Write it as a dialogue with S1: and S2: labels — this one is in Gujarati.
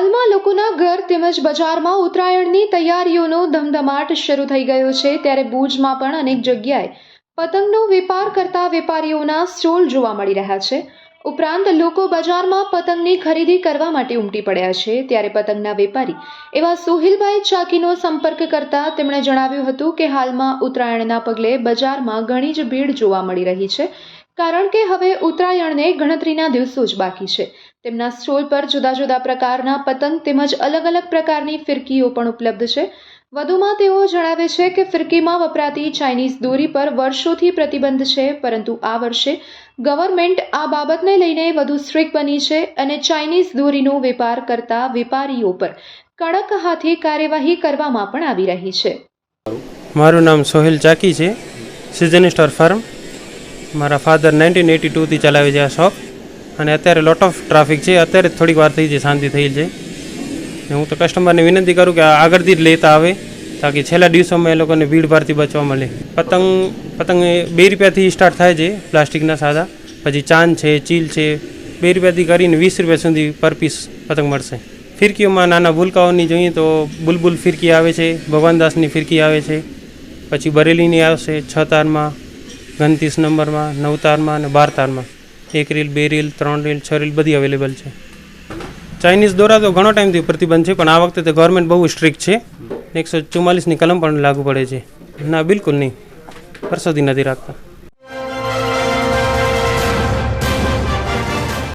S1: લોકોના ઘર તેમજ બજારમાં ઉત્તરાયણની તૈયારીઓનો ધમધમાટ શરૂ થઈ ગયો છે. ત્યારે ભુજમાં પણ અનેક જગ્યાએ પતંગનો વેપાર કરતા વેપારીઓના સ્ટોલ જોવા મળી રહ્યા છે. ઉપરાંત લોકો બજારમાં પતંગની ખરીદી કરવા માટે ઉમટી પડ્યા છે. ત્યારે પતંગના વેપારી એવા સોહિલભાઈ ચાકીનો સંપર્ક કરતા તેમણે જણાવ્યું હતું કે હાલમાં ઉત્તરાયણના પગલે બજારમાં ઘણી જ ભીડ જોવા મળી રહી છે. કારણ કે હવે ઉત્તરાયણને ગણતરીના દિવસો જ બાકી છે. તેમના સ્ટોલ પર જુદા જુદા પ્રકારના પતંગ તેમજ અલગ અલગ પ્રકારની ફિરકીઓ પણ ઉપલબ્ધ છે. વધુમાં તેઓ જણાવે છે કે ફિરકીમાં વપરાતી ચાઇનીઝ દોરી પર વર્ષોથી પ્રતિબંધ છે, પરંતુ આ વર્ષે ગવર્મેન્ટ આ બાબતને લઈને વધુ સ્ટ્રિક્ટ બની છે અને ચાઇનીઝ દોરીનો વેપાર કરતા વેપારીઓ પર કડક હાથે કાર્યવાહી કરવામાં પણ આવી રહી છે.
S2: મારું નામ સોહેલ ચાકી છે. સિઝન સ્ટાર ફાર્મ મારા ફાધર નાઇન્ટીન એટી ટુથી ચલાવે છે આ શોપ અને અત્યારે લોટ ઓફ ટ્રાફિક છે. અત્યારે થોડીક વાર થઈ છે શાંતિ થઈ છે. હું તો કસ્ટમરને વિનંતી કરું કે આગળથી જ લેતા આવે, તાકી છેલ્લા દિવસોમાં એ લોકોને ભીડભાડથી બચવા મળે. પતંગ પતંગ બે રૂપિયાથી સ્ટાર્ટ થાય છે પ્લાસ્ટિકના સાદા પછી ચાંદ છે, ચીલ છે, બે રૂપિયાથી કરીને વીસ રૂપિયા સુધી પર પીસ પતંગ મળશે. ફિરકીઓમાં નાના ભૂલકાઓની જોઈએ તો બુલબુલ ફિરકી આવે છે, ભગવાનદાસની ફિરકી આવે છે. પછી બરેલીની આવશે છ તારમાં ગણતીસ નંબરમાં નવ તારમાં અને બાર તારમાં એક રીલ, બે રીલ, ત્રણ રીલ, છ રીલ બધી અવેલેબલ છે. ચાઇનીઝ દોરા તો ઘણો ટાઈમથી પ્રતિબંધ છે, પણ આ વખતે તો ગવર્મેન્ટ બહુ સ્ટ્રિક્ટ છે. એકસો ચુમ્માલીસની કલમ પણ લાગુ પડે છે. ના, બિલકુલ નહીં. વર્ષોથી નથી રાખતા.